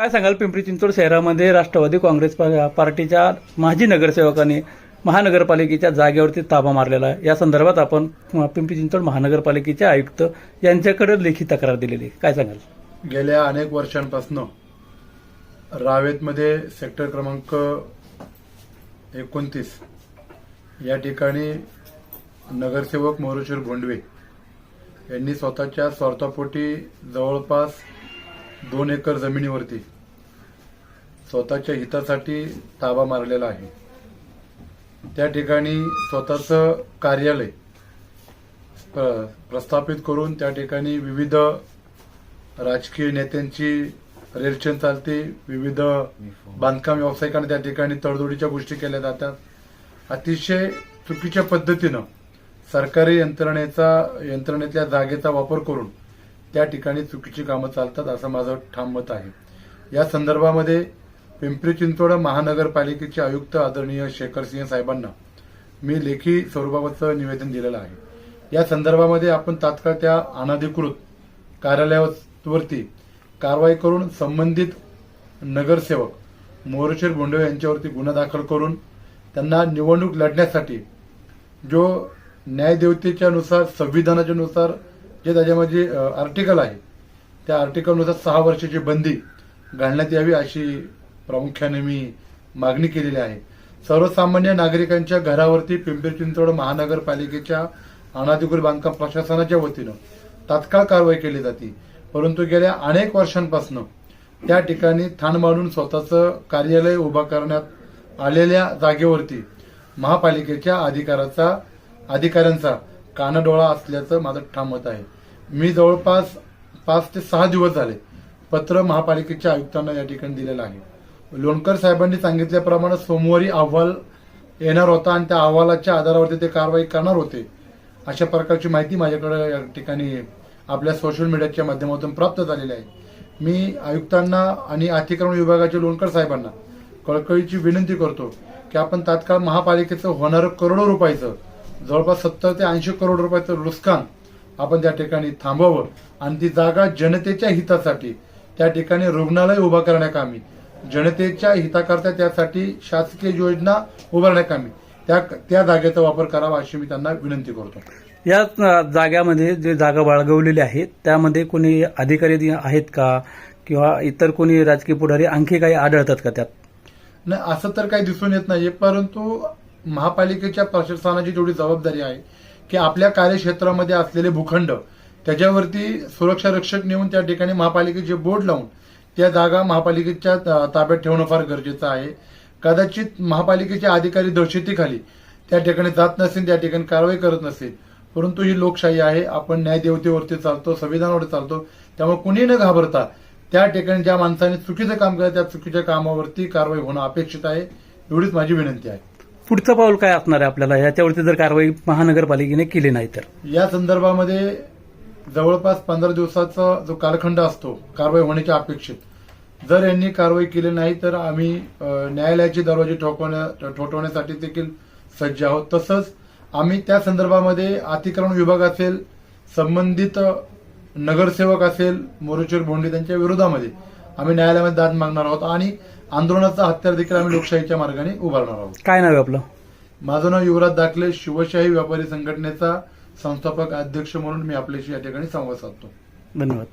काय सांगाल पिंपरी चिंचवड शहरामध्ये राष्ट्रवादी काँग्रेस पा- पार्टीच्या माजी नगरसेवकांनी महानगरपालिकेच्या जागेवरती ताबा मारलेला आहे. या संदर्भात आपण पिंपरी चिंचवड महानगरपालिकेचे आयुक्त यांच्याकडे लेखी तक्रार दिलेली काय सांगाल? गेल्या अनेक वर्षांपासून रावेतमध्ये सेक्टर क्रमांक एकोणतीस या ठिकाणी नगरसेवक मोरेश्वर भोंडवे यांनी स्वतःच्या स्वार्थापोटी जवळपास दोन एकर जमिनीवरती स्वतःच्या हितासाठी ताबा मारलेला आहे. त्या ठिकाणी स्वतःचं कार्यालय प्रस्थापित करून त्या ठिकाणी विविध राजकीय नेत्यांची रेलचेन चालते विविध बांधकाम व्यावसायिकांना त्या ठिकाणी तडजोडीच्या गोष्टी केल्या जातात. अतिशय चुकीच्या पद्धतीनं सरकारी यंत्रणेचा यंत्रणेतल्या जागेचा वापर करून त्या ठिकाणी चुकीची कामं चालतात असं माझं ठाम मत आहे. या संदर्भामध्ये पिंपरी चिंचवड महानगरपालिकेचे आयुक्त आदरणीय शेखर सिंह साहेबांना मी लेखी स्वरूपाचं निवेदन दिलेलं आहे. या संदर्भामध्ये आपण तात्काळ त्या अनधिकृत कार्यालयावरती कारवाई करून संबंधित नगरसेवक मोरेश्वर गोंडवे यांच्यावरती गुन्हा दाखल करून त्यांना निवडणूक लढण्यासाठी जो न्यायदेवतेच्या नुसार संविधानाच्या नुसार जे त्याच्यामध्ये आर्टिकल आहे त्या आर्टिकलनुसार सहा वर्षाची बंदी घालण्यात यावी अशी प्रामुख्याने मी मागणी केलेली आहे. सर्वसामान्य नागरिकांच्या घरावरती पिंपरी चिंचवड महानगरपालिकेच्या अनाधिकृत बांधकाम प्रशासनाच्या वतीनं तात्काळ कारवाई केली जाते. परंतु गेल्या अनेक वर्षांपासून त्या ठिकाणी ठाण मांडून स्वतःचं कार्यालय उभा करण्यात आलेल्या जागेवरती महापालिकेच्या अधिकाराचा अधिकाऱ्यांचा कानाडोळा असल्याचं माझं ठाम मत आहे. मी जवळपास पाच ते सहा दिवस झाले पत्र महापालिकेच्या आयुक्तांना या ठिकाणी दिलेलं आहे. लोणकर साहेबांनी सांगितल्याप्रमाणे सोमवारी अहवाल येणार होता आणि त्या अहवालाच्या आधारावरती ते कारवाई करणार होते. अशा प्रकारची माहिती माझ्याकडे या ठिकाणी आपल्या सोशल मीडियाच्या माध्यमातून प्राप्त झालेली आहे. मी आयुक्तांना आणि अतिक्रमण विभागाच्या लोणकर साहेबांना कळकळीची विनंती करतो की आपण तात्काळ महापालिकेचं होणारं करोडो रुपयाचं जवळपास सत्तर ते ऐंशी करोड रुपयाचं नुकसान आपण त्या ठिकाणी थांबवावं आणि ती जागा जनतेच्या हितासाठी त्या ठिकाणी रुग्णालय उभा करण्याकामी जनतेच्या हिताकरता त्यासाठी शासकीय योजना उभारण्याकामी त्या त्या जागेचा वापर करावा अशी मी त्यांना विनंती करतो. या जाग्यामध्ये जे जागा बाळगवलेली आहे त्यामध्ये कोणी अधिकारी आहेत का? किंवा इतर कोणी राजकीय पुढारी आणखी काही आढळतात का त्यात? नाही असं तर काही दिसून येत नाहीये परंतु महापालिकेच्या प्रशासनाची जेवढी जबाबदारी आहे की आपल्या कार्यक्षेत्रामध्ये असलेले भूखंड त्याच्यावरती सुरक्षा रक्षक नेऊन त्या ठिकाणी महापालिकेचे बोर्ड लावून त्या जागा महापालिकेच्या ताब्यात ठेवणं फार गरजेचं आहे. कदाचित महापालिकेचे अधिकारी दहशतीखाली त्या ठिकाणी जात नसेल त्या ठिकाणी कारवाई करत नसेल परंतु ही लोकशाही आहे आपण न्यायदेवतेवरती चालतो संविधानावर चालतो त्यामुळे कुणी न घाबरता त्या ठिकाणी ज्या माणसाने चुकीचं काम केलं त्या चुकीच्या कामावरती कारवाई होणं अपेक्षित आहे एवढीच माझी विनंती आहे. पुढचं पाऊल काय असणार आहे आपल्याला? याच्यावरती जर कारवाई महानगरपालिकेने केली नाही तर. या संदर्भामध्ये जवळपास पंधरा दिवसाचा जो कालखंड असतो कारवाई होण्याच्या अपेक्षित जर यांनी कारवाई केली नाही तर आम्ही न्यायालयाचे दरवाजे ठोकवण्या ठोठवण्यासाठी देखील सज्ज आहोत. तसंच आम्ही त्या संदर्भामध्ये अतिक्रमण विभाग असेल संबंधित नगरसेवक असेल मोरेश्वर भोंडे त्यांच्या विरोधामध्ये आम्ही न्यायालयामध्ये दाद मागणार आहोत. आणि आंदोलनाचा हत्यार देखील आम्ही लोकशाहीच्या मार्गाने उभारणार आहोत. काय नाव आहे आपलं? माझं नाव युवराज दाखले शिवशाही व्यापारी संघटनेचा संस्थापक अध्यक्ष म्हणून मी आपल्याशी या ठिकाणी संवाद साधतो. धन्यवाद.